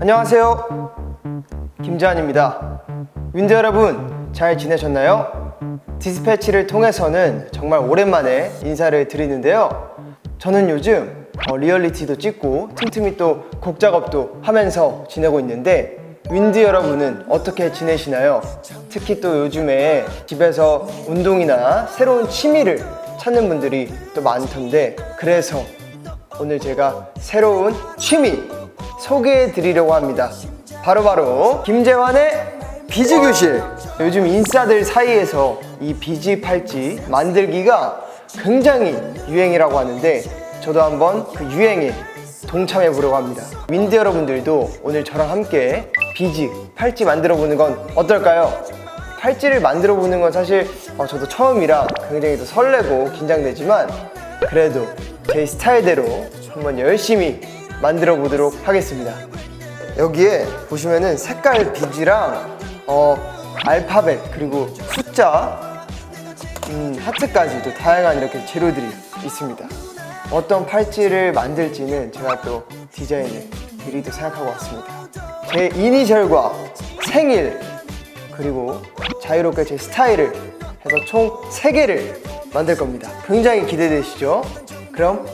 안녕하세요. 김재환입니다. 윈드 여러분, 잘 지내셨나요? 디스패치를 통해서는 정말 오랜만에 인사를 드리는데요. 저는 요즘 어, 리얼리티도 찍고 틈틈이 또 곡 작업도 하면서 지내고 있는데 윈드 여러분은 어떻게 지내시나요? 특히 또 요즘에 집에서 운동이나 새로운 취미를 찾는 분들이 또 많던데 그래서 오늘 제가 새로운 취미 소개해 드리려고 합니다. 바로 바로 김재환의 비즈 교실. 요즘 인싸들 사이에서 이 비즈 팔찌 만들기가 굉장히 유행이라고 하는데 저도 한번 그 유행에 동참해 보려고 합니다. 윈드 여러분들도 오늘 저랑 함께 비즈 팔찌 만들어 보는 건 어떨까요? 팔찌를 만들어 보는 건 사실 어, 저도 처음이라 굉장히 또 설레고 긴장되지만 그래도 제 스타일대로 한번 열심히 만들어 보도록 하겠습니다. 여기에 보시면은 색깔 비즈랑 어, 알파벳 그리고 숫자 음, 하트까지 또 다양한 이렇게 재료들이 있습니다. 어떤 팔찌를 만들지는 제가 또 디자인을 미리 또 생각하고 왔습니다. 제 이니셜과 생일 그리고 자유롭게 제 스타일을 해서 총 3개를 만들 겁니다. 굉장히 기대되시죠? 그럼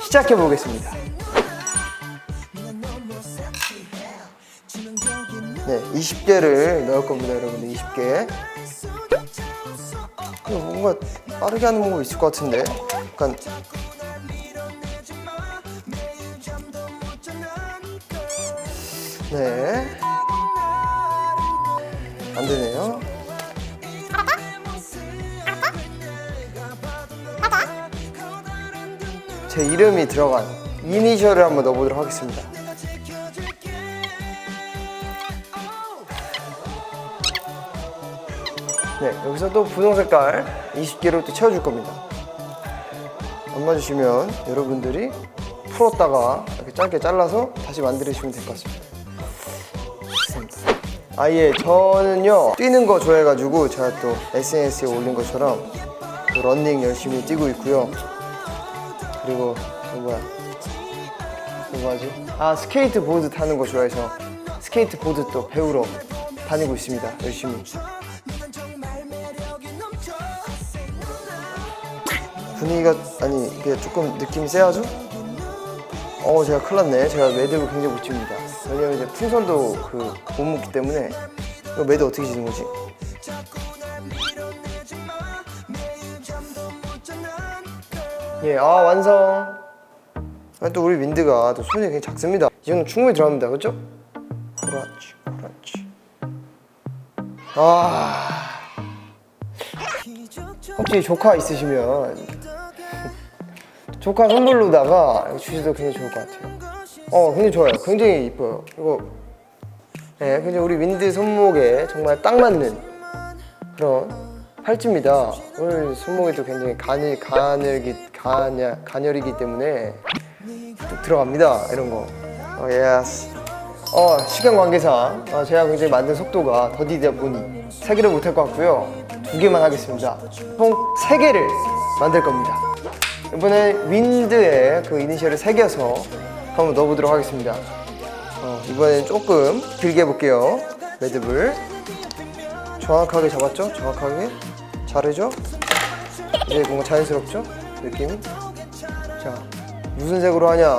시작해 보겠습니다. 네, 20개를 넣을 겁니다, 여러분들. 20개. 이거 뭔가 빠르게 하는 방법이 있을 것 같은데. 약간 네. 안 되네요. 제 이름이 들어간 이니셜을 한번 넣어보도록 하겠습니다. 네, 여기서 또 분홍 색깔 20개로 또 채워줄 겁니다. 안 맞으시면 여러분들이 풀었다가 이렇게 짧게 잘라서 다시 만들으시면 될 것 같습니다. 아예 저는요 뛰는 거 좋아해가지고 제가 또 SNS에 올린 것처럼 또 런닝 열심히 뛰고 있고요. 그리고 또 뭐야? 또 뭐하지? 아 스케이트 보드 타는 거 좋아해서 스케이트 보드 또 배우러 다니고 있습니다. 열심히. 분위기가 아니 이게 조금 느낌이 세하죠? 어 제가 큰일 났네. 제가 매듭을 굉장히 못 칩니다. 왜냐면 이제 풍선도 그못 묶기 때문에 이거 매듭 어떻게 지는 거지? 예, 아 완성. 아, 또 우리 윈드가 또 손이 굉장히 작습니다. 이 정도 충분히 들어갑니다. 그렇죠? 그렇지 그렇지. 아. 혹시 조카 있으시면 조카 선물로다가 이거 주셔도 굉장히 좋을 것 같아요. 어, 굉장히 좋아요. 굉장히 이뻐요. 이거 네, 굉장히 우리 윈드 손목에 정말 딱 맞는 그런 팔찌입니다. 오늘 손목에도 굉장히 가늘 가늘기 가냐 가녀리기 때문에 뚝 들어갑니다. 이런 거. 어, 예스. 어, 시간 관계상 어, 제가 굉장히 만든 속도가 더디다 보니 세 개를 못할 것 같고요. 두 개만 하겠습니다. 총 세 개를 만들 겁니다. 이번에 윈드에 그 이니셜을 새겨서 한번 넣어보도록 하겠습니다. 어, 이번엔 조금 길게 해볼게요. 매듭을 정확하게 잡았죠? 정확하게 잘해죠? 이제 뭔가 자연스럽죠? 느낌이? 자, 무슨 색으로 하냐?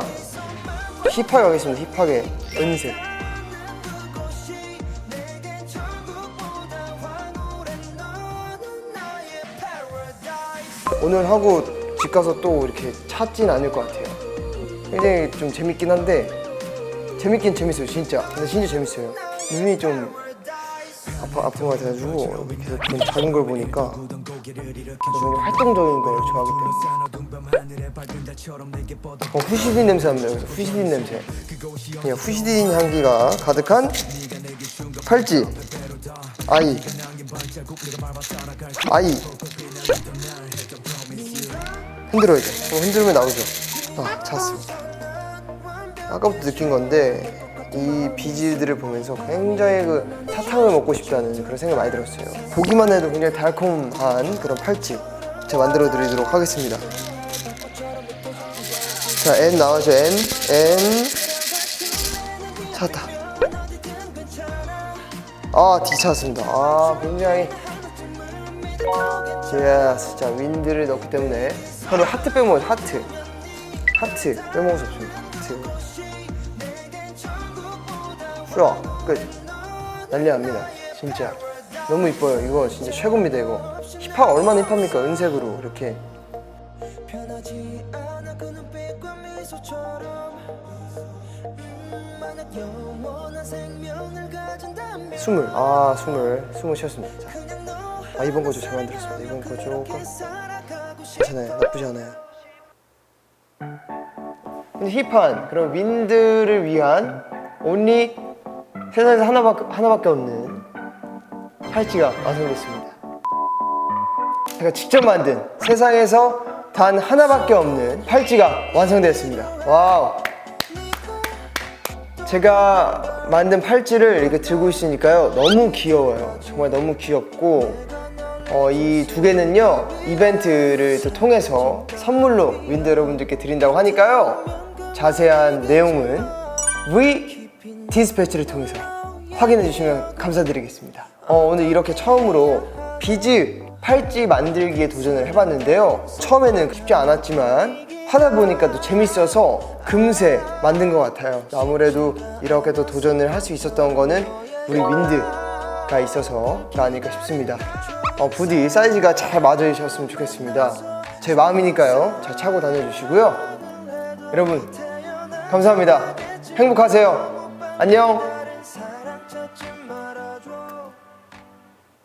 힙하게 하겠습니다. 힙하게 은색. 오늘 하고 집 가서 또 이렇게 찾진 않을 것 같아요. 굉장히 좀 재밌긴 한데 재밌긴 재밌어요 진짜. 근데 진짜 재밌어요. 눈이 좀 아파 아픈 것 같아가지고 계속 좀 작은 걸 보니까 굉장히 활동적인 걸 좋아하기 때문에 어, 후시딘 냄새 납니다. 여기서 후시딘 냄새. 그냥 후시딘 향기가 가득한 팔찌 아이 아이 흔들어야 돼. 어, 흔들면 나오죠. 아, 찾았습니다. 아까부터 느낀 건데 이 비즈들을 보면서 굉장히 그 사탕을 먹고 싶다는 그런 생각이 많이 들었어요. 보기만 해도 굉장히 달콤한 그런 팔찌 제가 만들어 드리도록 하겠습니다. 자, N 나와죠, N. N. 찾았다. 아, D 찾았습니다. 아, 굉장히. 예스. 자, 윈드를 넣기 때문에 바로 하트 빼먹어요, 하트. 하트 빼먹을 수 없습니다. 하트. 풀어. 끝. 난리 납니다. 진짜. 너무 이뻐요. 이거 진짜 최고입니다, 이거. 힙합 얼마나 힙합니까? 은색으로 이렇게. 그 스물. 아, 스물. 스물 쉬었습니다. 아, 이번 거좀 잘 만들었습니다. 이번 거 조금. 괜찮아요. 나쁘지 않아요. 근데 힙한 그런 윈드를 위한 온리 세상에서 하나밖에, 하나밖에 없는 팔찌가 완성됐습니다. 제가 직접 만든 세상에서 단 하나밖에 없는 팔찌가 완성되었습니다. 와우. 제가 만든 팔찌를 이렇게 들고 있으니까요. 너무 귀여워요. 정말 너무 귀엽고 어, 이 두 개는요 이벤트를 또 통해서 선물로 윈드 여러분들께 드린다고 하니까요 자세한 내용은 V 디스패치를 통해서 확인해 주시면 감사드리겠습니다. 어, 오늘 이렇게 처음으로 비즈 팔찌 만들기에 도전을 해봤는데요. 처음에는 쉽지 않았지만 하다 보니까 또 재밌어서 금세 만든 것 같아요. 아무래도 이렇게 또 도전을 할 수 있었던 거는 우리 윈드 가 있어서가 아닐까 싶습니다 어, 부디 사이즈가 잘 맞으셨으면 좋겠습니다. 제 마음이니까요. 잘 차고 다녀주시고요. 여러분, 감사합니다. 행복하세요. 안녕.